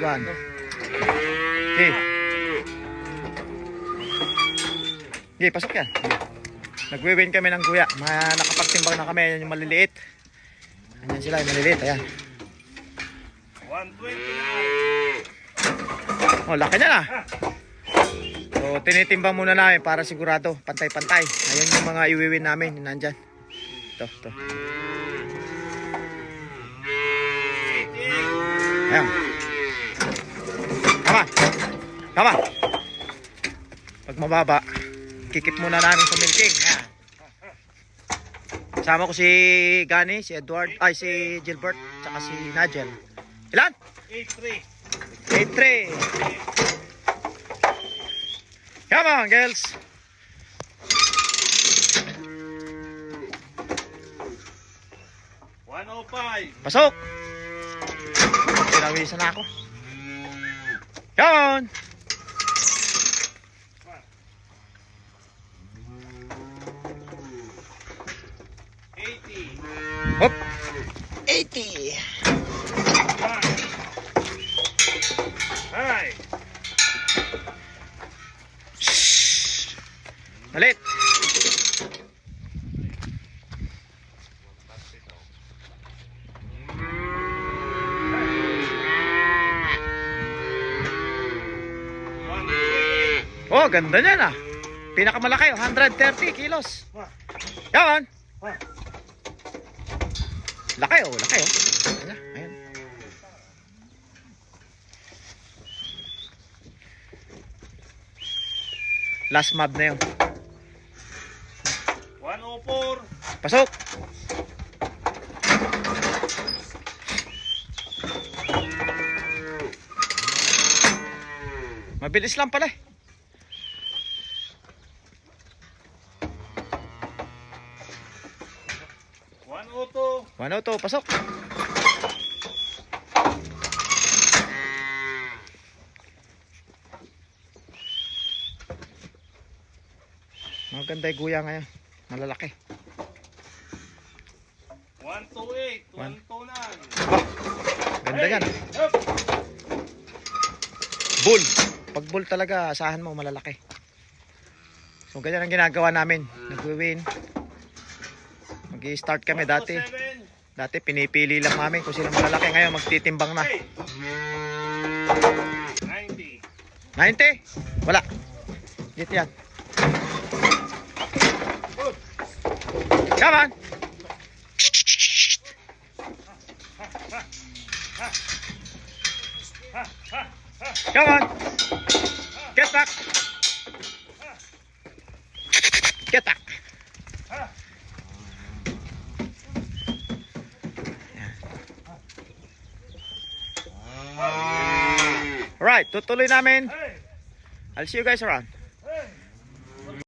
one. Okay. Okay, pasok yan. Nagwe-win kami ng kuya. Mga nakapagtimbang na kami. Yan yung maliliit. Ayan sila, yung maliliit. Ayan. 129. Oh, laki na na. So, tinitimbang muna namin para sigurado. Pantay-pantay. Ayun yung mga iwiwin namin. Yung nandyan. Ito, ito. Ayan. Tama. Tama. Pag mababa, kikip muna namin sa milking. Ayan. Kasama ko si Gani, si Edward, ay si Gilbert, tsaka si Nigel. Ilan? 83. 8-3. Come on, girls. One oh five. Pasok. Pinawisan na ako. Eighty. Hop. 80. High. Malit. Oh, ganda niyan ah. Pinakamalaki, 130 kilos. On. Laki oh, laki oh. Ayan, ayan. Last mob na yun. One oh four. Pasok. Mabilis lang pala eh. One oh two. Ano to, pasok. Maganda yung guya ngayon. Malalaki. One two eight. One two nine. Oh, ganda yan. Up. Bull. Pag bull talaga, asahan mo malalaki. So ganyan ang ginagawa namin. Nagwi-win. Mag-i-start kami One dati. Dati pinipili lang namin kung sino malalaki. Ngayon magtitimbang na. Eight. Ninety. 90? Wala. Dito yan. Come on. Come on. Alright, tutuloy namin. I'll see you guys around.